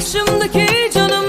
Karşımdaki canım.